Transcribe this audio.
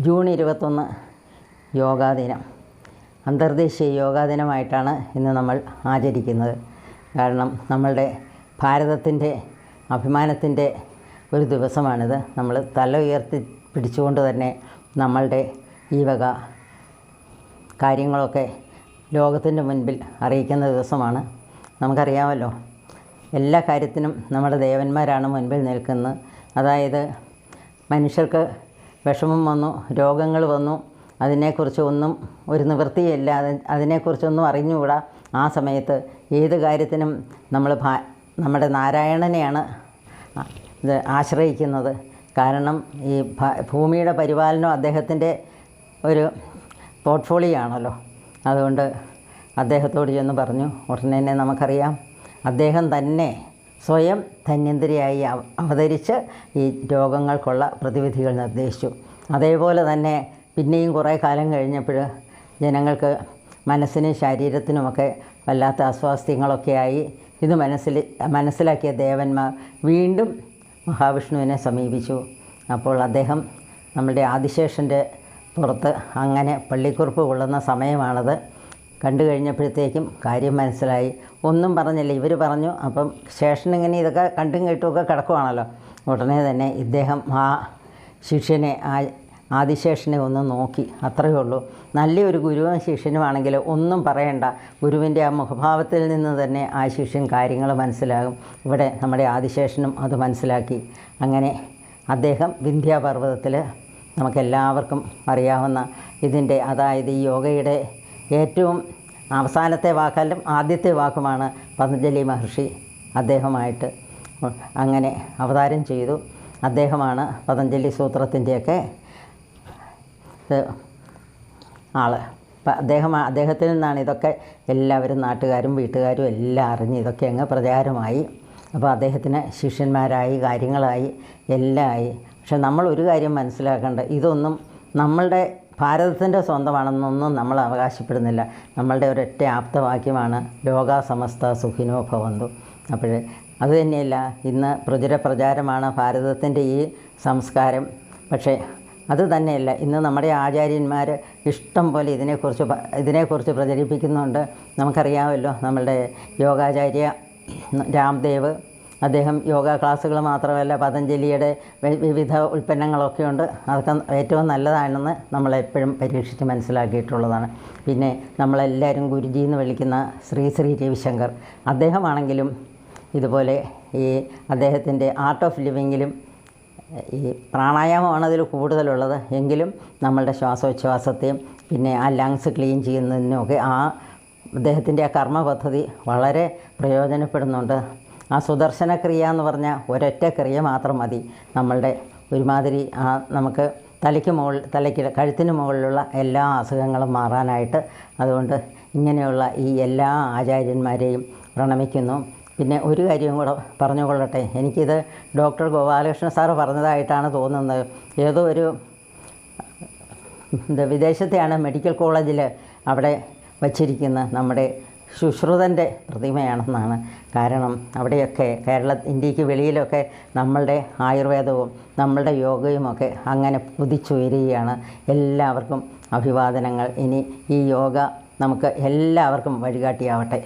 June ഇരുപത്തൊന്ന് യോഗാ ദിനം. അന്തർദേശീയ യോഗാ ദിനമായിട്ടാണ് ഇന്ന് നമ്മൾ ആചരിക്കുന്നത്. കാരണം നമ്മളുടെ ഭാരതത്തിന്റെ അഭിമാനത്തിന്റെ ഒരു ദിവസമാണിത്. നമ്മൾ തല ഉയർത്തി പിടിച്ചുകൊണ്ട് തന്നെ നമ്മളുടെ ഈ വക കാര്യങ്ങളൊക്കെ ലോകത്തിന്റെ മുൻപിൽ അറിയിക്കുന്ന ദിവസമാണ്. നമുക്കറിയാമല്ലോ എല്ലാ കാര്യത്തിനും നമ്മുടെ ദേവന്മാരാണ് മുൻപിൽ നിൽക്കുന്നത്. അതായത് മനുഷ്യർക്ക് വിഷമം വന്നു രോഗങ്ങൾ വന്നു. അതിനെക്കുറിച്ച് ഒന്നും ഒരു നിവൃത്തിയില്ല. അത് അതിനെക്കുറിച്ചൊന്നും അറിഞ്ഞുകൂടാ. ആ സമയത്ത് ഏത് കാര്യത്തിനും നമ്മൾ ഭാ നമ്മുടെ നാരായണനെയാണ് ഇത് ആശ്രയിക്കുന്നത്. കാരണം ഈ ഭൂമിയുടെ പരിപാലനം അദ്ദേഹത്തിന്റെ ഒരു പോർട്ട്ഫോളിയോ ആണല്ലോ അതുകൊണ്ട് അദ്ദേഹത്തോട് ചെന്ന് പറഞ്ഞു ഉടനെ തന്നെ നമുക്കറിയാം അദ്ദേഹം തന്നെ സ്വയം ധന്യന്തരിയായി അവ- അവതരിച്ച് ഈ രോഗങ്ങൾക്കുള്ള പ്രതിവിധികൾ നിർദ്ദേശിച്ചു. അതേപോലെ തന്നെ പിന്നെയും കുറേ കാലം കഴിഞ്ഞപ്പോൾ ജനങ്ങൾക്ക് മനസ്സിനും ശരീരത്തിനുമൊക്കെ വല്ലാത്ത അസ്വാസ്ഥ്യങ്ങളൊക്കെയായി. ഇത് മനസ്സിൽ മനസ്സിലാക്കിയ ദേവന്മാർ വീണ്ടും മഹാവിഷ്ണുവിനെ സമീപിച്ചു. അപ്പോൾ അദ്ദേഹം നമ്മുടെ ആദിശേഷന്റെ പുറത്ത് അങ്ങനെ പള്ളിക്കുറിപ്പ് കൊള്ളുന്ന സമയമാണത്. കണ്ടു കഴിഞ്ഞപ്പോഴത്തേക്കും കാര്യം മനസ്സിലായി. ഒന്നും പറഞ്ഞില്ല. ഇവർ പറഞ്ഞു അപ്പം ഇങ്ങനെ ഇതൊക്കെ കണ്ടും കേട്ടുമൊക്കെ കിടക്കുവാണല്ലോ. ഉടനെ തന്നെ ഇദ്ദേഹം ആ ശിഷ്യനെ ആ ആദിശേഷനെ ഒന്ന് നോക്കി. അത്രയേ ഉള്ളൂ. നല്ലൊരു ഗുരുവും ശിഷ്യനുമാണെങ്കിൽ ഒന്നും പറയണ്ട. ഗുരുവിന്റെ ആ മുഖഭാവത്തിൽ നിന്ന് തന്നെ ആ ശിഷ്യൻ കാര്യങ്ങൾ മനസ്സിലാകും. ഇവിടെ നമ്മുടെ ആദിശേഷനും അത് മനസ്സിലാക്കി. അങ്ങനെ അദ്ദേഹം വിന്ധ്യാപർവതത്തിൽ നമുക്കെല്ലാവർക്കും അറിയാവുന്ന ഇതിന്റെ അതായത് ഈ യോഗയുടെ ഏറ്റവും അവസാനത്തെ വാക്കാലും ആദ്യത്തെ വാക്കുമാണ് പതഞ്ജലി മഹർഷി അദ്ദേഹമായിട്ട് അങ്ങനെ അവതാരം ചെയ്തു. അദ്ദേഹമാണ് പതഞ്ജലി സൂത്രത്തിന്റെയൊക്കെ ആൾ അപ്പം അദ്ദേഹം അദ്ദേഹത്തിൽ നിന്നാണ് ഇതൊക്കെ എല്ലാവരും നാട്ടുകാരും വീട്ടുകാരും എല്ലാം അറിഞ്ഞ് ഇതൊക്കെ അങ്ങ് പ്രചാരമായി. അപ്പോൾ അദ്ദേഹത്തിന് ശിഷ്യന്മാരായി കാര്യങ്ങളായി എല്ലാം ആയി. പക്ഷെ നമ്മൾ ഒരു കാര്യം മനസ്സിലാക്കേണ്ട ഇതൊന്നും നമ്മളുടെ ഭാരതത്തിന്റെ സ്വന്തമാണെന്നൊന്നും നമ്മൾ അവകാശപ്പെടുന്നില്ല. നമ്മളുടെ ഒരൊറ്റ ആപ്തവാക്യമാണ് ലോകാസമസ്ത സുഖിനോ ഭവന്തു അപ്പോൾ അതുതന്നെയല്ല ഇന്ന് പ്രചുര പ്രചാരമാണ് ഭാരതത്തിന്റെ ഈ സംസ്കാരം. പക്ഷേ അത് തന്നെയല്ല ഇന്ന് നമ്മുടെ ആചാര്യന്മാർ ഇഷ്ടം പോലെ ഇതിനെക്കുറിച്ച് ഇതിനെക്കുറിച്ച് പ്രചരിപ്പിക്കുന്നുണ്ട്. നമുക്കറിയാമല്ലോ നമ്മളുടെ യോഗാചാര്യ രാംദേവ് അദ്ദേഹം യോഗ ക്ലാസ്സുകൾ മാത്രമല്ല പതഞ്ജലിയുടെ വിവിധ ഉൽപ്പന്നങ്ങളൊക്കെ ഉണ്ട്. അതൊക്കെ ഏറ്റവും നല്ലതാണെന്ന് നമ്മളെപ്പോഴും പരീക്ഷിച്ച് മനസ്സിലാക്കിയിട്ടുള്ളതാണ്. പിന്നെ നമ്മളെല്ലാവരും ഗുരുജി എന്ന് വിളിക്കുന്ന ശ്രീ ശ്രീ രവിശങ്കർ. അദ്ദേഹമാണെങ്കിലും ഇതുപോലെ ഈ അദ്ദേഹത്തിന്റെ ആർട്ട് ഓഫ് ലിവിങ്ങിലും ഈ പ്രാണായാമമാണ് അതിൽ കൂടുതലുള്ളത്. എങ്കിലും നമ്മളുടെ ശ്വാസോച്ഛ്വാസത്തെയും പിന്നെ ആ ലങ്സ് ക്ലീൻ ചെയ്യുന്നതിനുമൊക്കെ ആ അദ്ദേഹത്തിന്റെ ആ കർമ്മ പദ്ധതി വളരെ പ്രയോജനപ്പെടുന്നുണ്ട്. ആ സുദർശന ക്രിയ എന്ന് പറഞ്ഞാൽ ഒരൊറ്റ ക്രിയ മാത്രം മതി. നമ്മളുടെ ഒരുമാതിരി ആ നമുക്ക് തലയ്ക്ക് മുകളിൽ തലയ്ക്ക് കഴുത്തിന് മുകളിലുള്ള എല്ലാ അസുഖങ്ങളും മാറാനായിട്ട് അതുകൊണ്ട് ഇങ്ങനെയുള്ള ഈ എല്ലാ ആചാര്യന്മാരെയും പ്രണമിക്കുന്നു. പിന്നെ ഒരു കാര്യം കൂടെ പറഞ്ഞുകൊള്ളട്ടെ. എനിക്കിത് ഡോക്ടർ ഗോപാലകൃഷ്ണ സാറ് പറഞ്ഞതായിട്ടാണ് തോന്നുന്നത്. ഏതോ ഒരു വിദേശത്തെയാണ് മെഡിക്കൽ കോളേജിൽ അവിടെ വച്ചിരിക്കുന്ന നമ്മുടെ ശുശ്രുതന്റെ പ്രതിമയാണെന്നാണ് കാരണം അവിടെയൊക്കെ കേരള ഇന്ത്യയ്ക്ക് വെളിയിലൊക്കെ നമ്മളുടെ ആയുർവേദവും നമ്മളുടെ യോഗയുമൊക്കെ അങ്ങനെ കുതിച്ചുയരുകയാണ് എല്ലാവർക്കും അഭിവാദനങ്ങൾ. ഇനി ഈ യോഗ നമുക്ക് എല്ലാവർക്കും വഴികാട്ടിയാവട്ടെ.